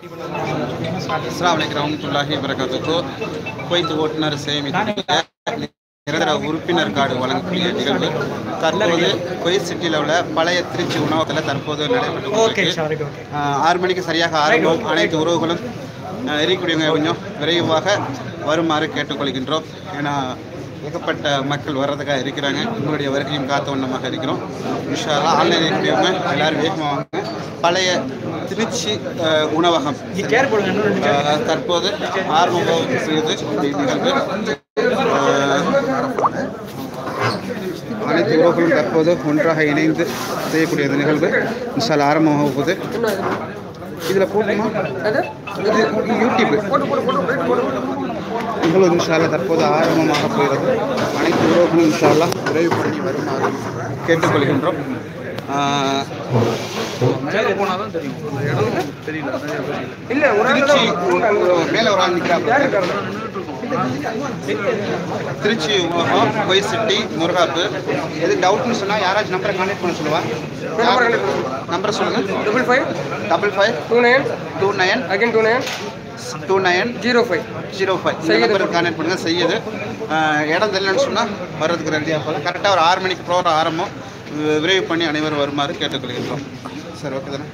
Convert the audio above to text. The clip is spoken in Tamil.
அஸ்லாம் வலைக்கம் ரஹமத்துல்லாஹி வரகாத்துக்கு குவைத் ஓட்டுநர் சேமித்து நிரந்தர உறுப்பினர் கார்டு வழங்கக்கூடிய நிகழ்வு. தற்போது குவைத் சிட்டியில் உள்ள பழைய திருச்சி உணவகத்தில் தற்போது நடைபெற்று ஆறு மணிக்கு சரியாக ஆரம்பம். அனைத்து உறவுகளும் ஆஹ் எரியக்கூடியவங்க கொஞ்சம் விரைவாக வருமாறு கேட்டுக்கொள்கின்றோம். ஏன்னா ஏகப்பட்ட மக்கள் வர்றதுக்காக இருக்கிறாங்க. உங்களுடைய வருகையும் காத்த வண்ணமாக இருக்கிறோம். இன்ஷால்லா ஆன்லைன் இருக்கக்கூடியவங்க எல்லாரும் வேகமாக வாங்க. பழைய திருச்சி உணவகம். தற்போது ஆரம்பம் செய்து நிகழ்வு. அனைத்து உறவுகளும் தற்போது ஒன்றாக இணைந்து செய்யக்கூடிய இந்த நிகழ்வு. இன்ஷால் ஆரம்பமாக போகுது இதில் போட்டுமா? இது யூடியூப் நிகழ்வு இன்ஷால்லா தற்போது ஆரம்பமாக போகிறது. அனைத்து உறவுகளும் இன்ஷால்லா விரைவு பண்ணி வருமாறு கேட்டுக்கொள்கின்றோம். ஆஹ் இல்ல. ஒரு ஆள் திருச்சி மேலே ஒரு ஆள் திருச்சி உலகம் கொய் சிட்டி முருகாப்பு. எது டவுட்னு சொன்னால் யாராச்சும் நம்பரை கான்டெக்ட் பண்ண சொல்லுவா. நம்பரை சொல்லுங்கள் double five double five two nine two nine again two nine two nine zero five zero five இந்த நம்பருக்கு கான்டெக்ட் பண்ணுங்கள் செய்யுது. இடம் தெரியலன்னு சொன்னால் வர்றதுக்கு ரெடியாக போகலாம் கரெக்டாக ஒரு ஆறு மணிக்கு ப்ரோக்ராம் ஆரம்பம். விரைவு பண்ணி அனைவரும் வருமாறு கேட்டுக்கொள்கின்றோம். சரி ஓகே தானே?